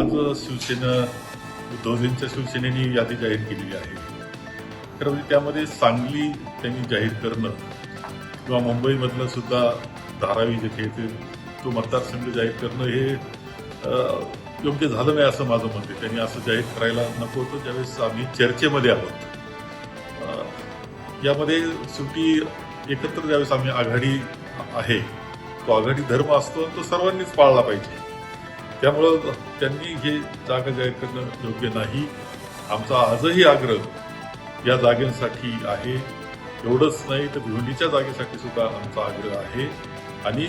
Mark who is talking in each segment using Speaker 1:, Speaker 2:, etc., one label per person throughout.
Speaker 1: आज शिवसेना उद्धवजींच्या शिवसेनेने यादी जाहीर केलेली आहे. खरं म्हणजे त्यामध्ये सांगली त्यांनी जाहीर करणं किंवा मुंबईमधलं सुद्धा धारावी जे काही ते तो मतदारसंघ जाहीर करणं हे अं, योग्य झालं नाही असं माझं म्हणते त्यांनी असं जाहीर करायला नको होतं. ज्यावेळेस आम्ही चर्चेमध्ये आहोत यामध्ये शेवटी एकत्र ज्यावेळेस आम्ही आघाडी आहे तो आघाडी धर्म असतो तो सर्वांनीच पाळला पाहिजे. त्यामुळं त्यांनी हे जागा जाहीर करणं योग्य नाही. आमचा आजही आग्रह या जागेसाठी आहे. एवढंच नाही तर भिवंडीच्या जागेसाठी सुद्धा आमचा आग्रह आहे. आणि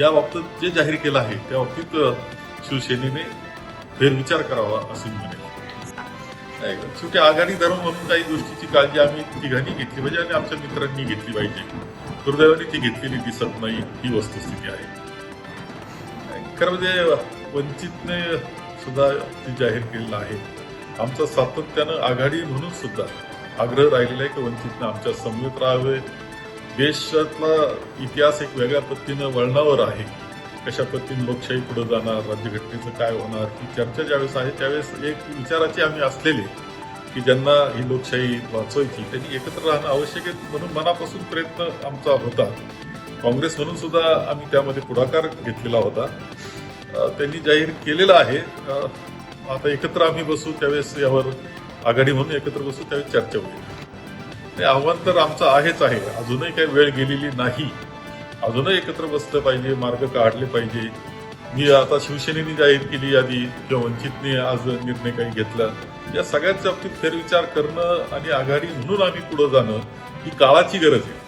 Speaker 1: या बाबतीत जे जाहीर केलं आहे त्या बाबतीत शिवसेनेने फेरविचार करावा असे मी म्हणेन. शेवटी आघाडी धरून म्हणून काही गोष्टीची काळजी आम्ही तिघांनी घेतली पाहिजे आणि आमच्या मित्रांनी घेतली पाहिजे. दुर्दैवाने ती घेतलेली दिसत नाही ही वस्तुस्थिती आहे. खरं म्हणजे वंचितने सुद्धा ती जाहीर केलेलं आहे. आमचा सातत्यानं आघाडी म्हणून सुद्धा आग्रह राहिलेला आहे की वंचितनं आमच्या समवेत राहावे. देशातला इतिहास एक वेगळ्या पद्धतीनं वळणावर आहे. कशा पद्धतीने लोकशाही पुढे जाणार राज्यघटनेचं काय होणार ही चर्चा ज्यावेळेस आहे त्यावेळेस एक विचाराची आम्ही असलेले की ज्यांना ही लोकशाही वाचवायची त्यांनी एकत्र राहणं आवश्यक आहे म्हणून मनापासून प्रयत्न आमचा होता. काँग्रेस म्हणून सुद्धा आम्ही त्यामध्ये पुढाकार घेतलेला होता. त्यांनी जाहीर केलेलं आहे. आता एकत्र आम्ही बसू त्यावेळेस यावर आघाडी म्हणून एकत्र बसू त्यावेळेस चर्चा होईल. ते आव्हान तर आमचं आहेच आहे. अजूनही काही वेळ गेलेली नाही. अजूनही एकत्र बसलं पाहिजे मार्ग काढले पाहिजे. मी आता शिवसेनेने जाहीर केली यादी किंवा वंचितने आज निर्णय काही घेतला. या सगळ्याच बाबतीत फेरविचार करणं आणि आघाडी म्हणून आम्ही पुढे जाणं ही काळाची गरज आहे.